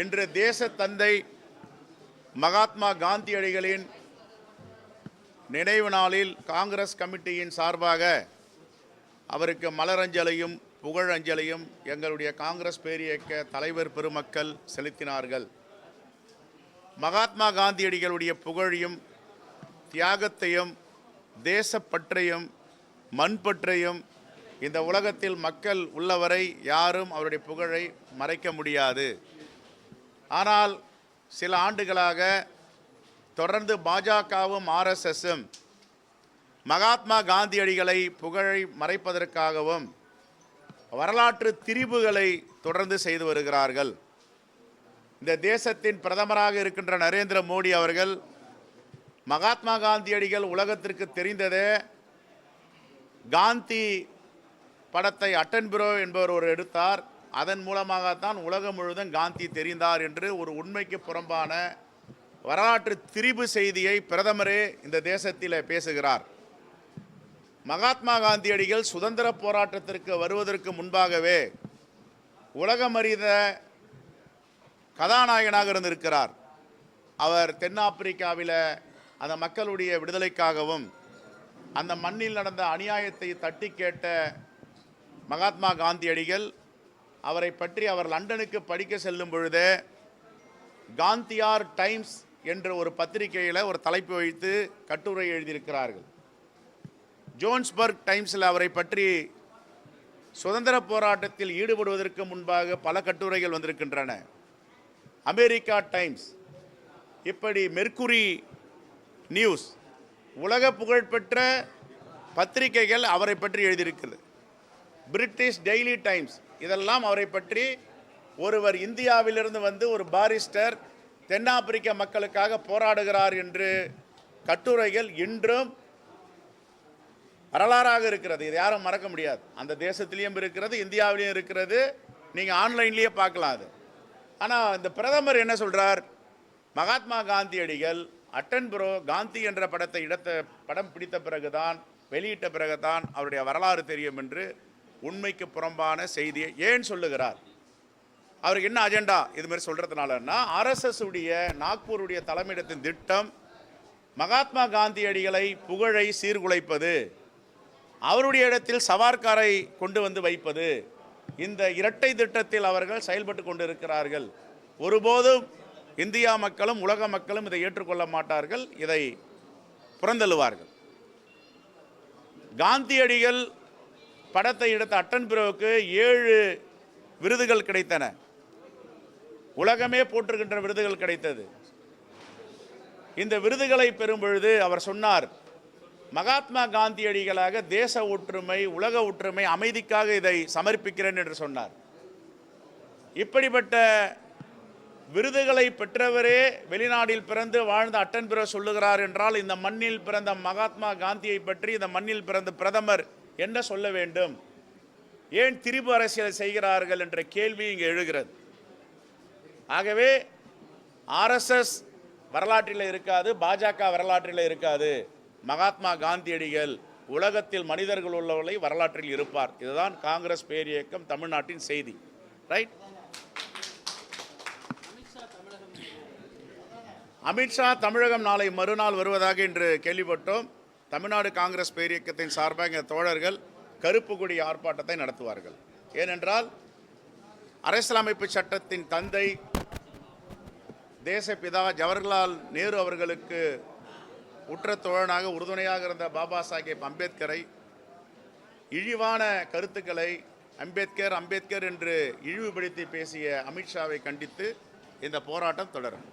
இன்று தேச தந்தை மகாத்மா காந்தியடிகளின் நினைவு நாளில் காங்கிரஸ் கமிட்டியின் சார்பாக அவருக்கு மலரஞ்சலையும் புகழஞ்சலையும் எங்களுடைய காங்கிரஸ் பேரியக்க தலைவர் பெருமக்கள் செலுத்தினார்கள். மகாத்மா காந்தியடிகளுடைய புகழையும் தியாகத்தையும் தேசப்பற்றையும் மண்பற்றையும் இந்த உலகத்தில் மக்கள் உள்ளவரை யாரும் அவருடைய புகழை மறைக்க முடியாது. ஆனால் சில ஆண்டுகளாக தொடர்ந்து பாஜகவும் ஆர்எஸ்எஸும் மகாத்மா காந்தியடிகளை புகழை மறைப்பதற்காகவும் வரலாற்று திரிபுகளை தொடர்ந்து செய்து வருகிறார்கள். இந்த தேசத்தின் பிரதமராக இருக்கின்ற நரேந்திர மோடி அவர்கள் மகாத்மா காந்தியடிகள் உலகத்திற்கு தெரிந்ததே காந்தி படத்தை அட்டன்பிரோ என்பவர் ஒரு எடுத்தார். அதன் மூலமாகத்தான் உலகம் முழுவதும் காந்தி தெரிந்தார் என்று ஒரு உண்மைக்கு புறம்பான வரலாற்று திரிபு செய்தியை பிரதமரே இந்த தேசத்தில் பேசுகிறார். மகாத்மா காந்தியடிகள் சுதந்திர போராட்டத்திற்கு வருவதற்கு முன்பாகவே உலகமறிந்த கதாநாயகனாக இருந்திருக்கிறார். அவர் தென்னாப்பிரிக்காவில் அந்த மக்களுடைய விடுதலைக்காகவும் அந்த மண்ணில் நடந்த அநியாயத்தை தட்டி கேட்ட மகாத்மா காந்தியடிகள் அவரை பற்றி அவர் லண்டனுக்கு படிக்க செல்லும் பொழுதே காந்தியார் டைம்ஸ் என்ற ஒரு பத்திரிகையில் ஒரு தலைப்பு வைத்து கட்டுரை எழுதியிருக்கிறார்கள். ஜோன்ஸ்பர்க் டைம்ஸில் அவரை பற்றி சுதந்திர போராட்டத்தில் ஈடுபடுவதற்கு முன்பாக பல கட்டுரைகள் வந்திருக்கின்றன. America Times. இப்படி மெர்க்குரி நியூஸ். உலக புகழ்பெற்ற பத்திரிகைகள் அவரை பற்றி எழுதியிருக்கிறது. பிரிட்டிஷ் டெய்லி டைம்ஸ் இதெல்லாம் அவரை பற்றி ஒருவர் இந்தியாவிலிருந்து வந்து ஒரு பாரிஸ்டர் தென்னாப்பிரிக்க மக்களுக்காக போராடுகிறார் என்று கட்டுரைகள் இன்றும் வரலாறாக இருக்கிறது. இது யாரும் மறக்க முடியாது. அந்த தேசத்திலையும் இருக்கிறது இந்தியாவிலையும் இருக்கிறது. நீங்கள் ஆன்லைன்லேயே பார்க்கலாம் அது. ஆனால் இந்த பிரதமர் என்ன சொல்கிறார் மகாத்மா காந்தியடிகள் அட்டன்புரோ காந்தி என்ற படத்தை இடத்த படம் பிடித்த பிறகுதான் வெளியிட்ட பிறகுதான் அவருடைய வரலாறு தெரியும் என்று உண்மைக்கு புறம்பான செய்தியை ஏன் சொல்லுகிறார்? அவருக்கு என்ன அஜெண்டா இது மாதிரி சொல்கிறதுனாலன்னா ஆர்எஸ்எஸ் நாக்பூருடைய தலைமையிடத்தின் திட்டம் மகாத்மா காந்தியடிகளை புகழை சீர்குலைப்பது அவருடைய இடத்தில் சவார்காரை கொண்டு வந்து வைப்பது இந்த இரட்டை திட்டத்தில் அவர்கள் செயல்பட்டு கொண்டிருக்கிறார்கள். ஒருபோதும் இந்தியா மக்களும் உலக மக்களும் இதை ஏற்றுக்கொள்ள மாட்டார்கள் இதை புறந்தள்ளுவார்கள். காந்தியடிகள் படத்தை எடுத்த அட்டன்பிரோவுக்கு ஏழு விருதுகள் கிடைத்தன. உலகமே போற்றுகின்ற விருதுகள் கிடைத்தது. இந்த விருதுகளை பெறும் பொழுது அவர் சொன்னார் மகாத்மா காந்தியடிகளாக தேச ஒற்றுமை உலக ஒற்றுமை அமைதிக்காக இதை சமர்ப்பிக்கிறேன் என்று சொன்னார். இப்படிப்பட்ட விருதுகளை பெற்றவரே வெளிநாட்டில் பிறந்து வாழ்ந்த அட்டன்பிரோ சொல்லுகிறார் என்றால் இந்த மண்ணில் பிறந்த மகாத்மா காந்தியை பற்றி இந்த மண்ணில் பிறந்த பிரதமர் என்ன சொல்ல வேண்டும்? ஏன் திரிபு அரசியலை செய்கிறார்கள் என்ற கேள்வி இங்கே எழுகிறது. ஆகவே ஆர்எஸ்எஸ் வரலாற்றில் இருக்காது பாஜக வரலாற்றில் இருக்காது. மகாத்மா காந்தியடிகள் உலகத்தில் மனிதர்கள் உள்ளவர்களை வரலாற்றில் இருப்பார். இதுதான் காங்கிரஸ் பேரியக்கம் தமிழ்நாட்டின் செய்தி. ரைட் அமித்ஷா தமிழகம் நாளை மறுநாள் வருவதாக இன்று கேள்விப்பட்டோம். தமிழ்நாடு காங்கிரஸ் பேரியக்கத்தின் சார்பாக எங்கள் தோழர்கள் கருப்பு கொடி ஆர்ப்பாட்டத்தை நடத்துவார்கள். ஏனென்றால் அரசியலமைப்பு சட்டத்தின் தந்தை தேசப்பிதா ஜவஹர்லால் நேரு அவர்களுக்கு உற்ற தோழனாக உறுதுணையாக இருந்த பாபா சாஹேப் அம்பேத்கரை இழிவான கருத்துக்களை அம்பேத்கர் அம்பேத்கர் என்று இழிவுபடுத்தி பேசிய அமித்ஷாவை கண்டித்து இந்த போராட்டம் தொடரும்.